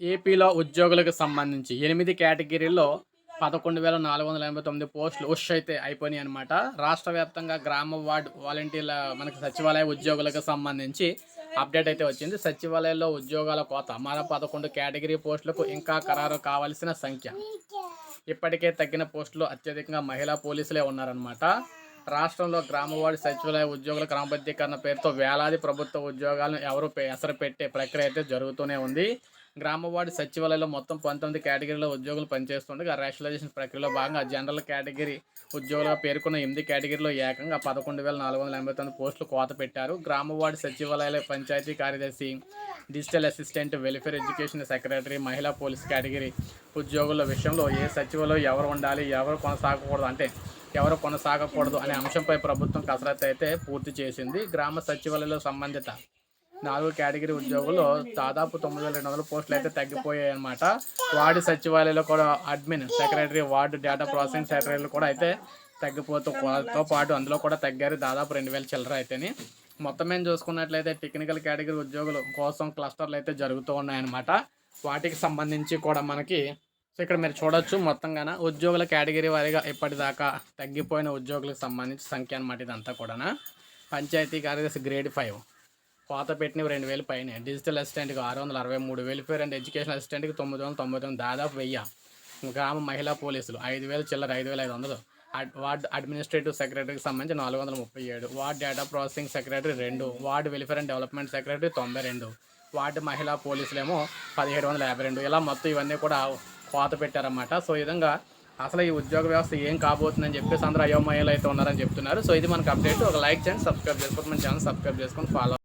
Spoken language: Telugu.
ఏపీలో ఉద్యోగులకు సంబంధించి ఎనిమిది కేటగిరీల్లో పదకొండు వేల నాలుగు వందల ఎనభై తొమ్మిది పోస్టులు ఉష్ అయితే అయిపోయినాయి అనమాట రాష్ట్ర వ్యాప్తంగా గ్రామ వార్డు వాలంటీర్ల మనకి సచివాలయ ఉద్యోగులకు సంబంధించి అప్డేట్ అయితే వచ్చింది. సచివాలయంలో ఉద్యోగాల కోత మరో పదకొండు కేటగిరీ పోస్టులకు ఇంకా ఖరారు కావాల్సిన సంఖ్య. ఇప్పటికే తగ్గిన పోస్టులు అత్యధికంగా మహిళా పోలీసులే ఉన్నారనమాట రాష్ట్రంలో గ్రామవాడి సచివాలయ ఉద్యోగుల క్రమబద్ధీకరణ పేరుతో వేలాది ప్రభుత్వ ఉద్యోగాలను ఎవరు పె- ఎసరు పెట్టే ప్రక్రియ అయితే జరుగుతూనే ఉంది. గ్రామవాడి సచివాలయంలో మొత్తం పంతొమ్మిది కేటగిరీలో ఉద్యోగులు పనిచేస్తుండగా రేషనలైజేషన్ ప్రక్రియలో భాగంగా జనరల్ కేటగిరీ ఉద్యోగులుగా పేర్కొన్న ఎనిమిది కేటగిరీలో ఏకంగా పదకొండు వేల నాలుగు వందల ఎనభై తొమ్మిది పోస్టులు కోత పెట్టారు. గ్రామవాడి సచివాలయాల పంచాయతీ కార్యదర్శి digital assistant welfare education secretary మహిళా పోలీస్ కేటగిరీ ఉద్యోగుల విషయంలో ఏ సచివాలయం ఎవరు ఉండాలి ఎవరు కొనసాగకూడదు అంటే ఎవరు కొనసాగకూడదు అనే అంశంపై ప్రభుత్వం కసరత్తు అయితే పూర్తి చేసింది. గ్రామ సచివాలయంలో సంబంధిత నాలుగు కేటగిరీ ఉద్యోగులు దాదాపు తొమ్మిది వేల రెండు వందల పోస్టులు అయితే తగ్గిపోయాయి అనమాట వార్డు సచివాలయంలో కూడా admin secretary ward data processing సెక్రటరీలు కూడా అయితే తగ్గిపోతూ తో పాటు అందులో కూడా తగ్గారు దాదాపు రెండు వేల చిల్లర అయితేనే. మొత్తం మేము చూసుకున్నట్లయితే టెక్నికల్ కేటగిరీ ఉద్యోగుల కోసం క్లస్టర్లు అయితే జరుగుతూ ఉన్నాయన్నమాట. వాటికి సంబంధించి కూడా మనకి సో ఇక్కడ మీరు చూడొచ్చు మొత్తంగాన ఉద్యోగుల కేటగిరీ వారీగా ఇప్పటిదాకా తగ్గిపోయిన ఉద్యోగులకు సంబంధించి సంఖ్య అనమాట ఇదంతా కూడా పంచాయతీ కార్యదర్శి గ్రేడ్ ఫైవ్ కోత పెట్టినవి రెండు వేలు పైన. డిజిటల్ అసిస్టెంట్కి ఆరు వందల అరవై మూడు వెల్ఫేర్ అండ్ ఎడ్యుకేషన్ అసిస్టెంట్కి తొమ్మిది వందల తొంభై తొమ్మిది దాదాపు వెయ్యి. గ్రామ మహిళా పోలీసులు. ఐదు వేల చిల్లర ఐదు వేల ఐదు వందలు. అడ్- వార్డ్ అడ్మినిస్ట్రేటివ్ సెక్రటరీకి సంబంధించి నాలుగు వందల ముప్పై ఏడు. వార్డ్ డేటా ప్రాసెసింగ్ సెక్రటరీ రెండు. Ward welfare and development secretary తొంభై రెండు. వార్డు మహిళా పోలీసులేమో పదిహేడు వందల యాభై రెండు. ఇలా మొత్తం ఇవన్నీ కూడా కోత పెట్టారన్నమాట. సో ఈ విధంగా అసలు ఈ ఉద్యోగ వ్యవస్థ ఏం కాబోతుందని చెప్పేసి అందరూ అయోమయాలు అయితే ఉన్నారని చెప్తున్నారు. సో ఇది మనకు అప్డేట్ ఒక లైక్ చేయండి సబ్స్క్రైబ్ చేసుకోండి. మన ఛానల్ సబ్స్క్రైబ్ చేసుకొని ఫాలో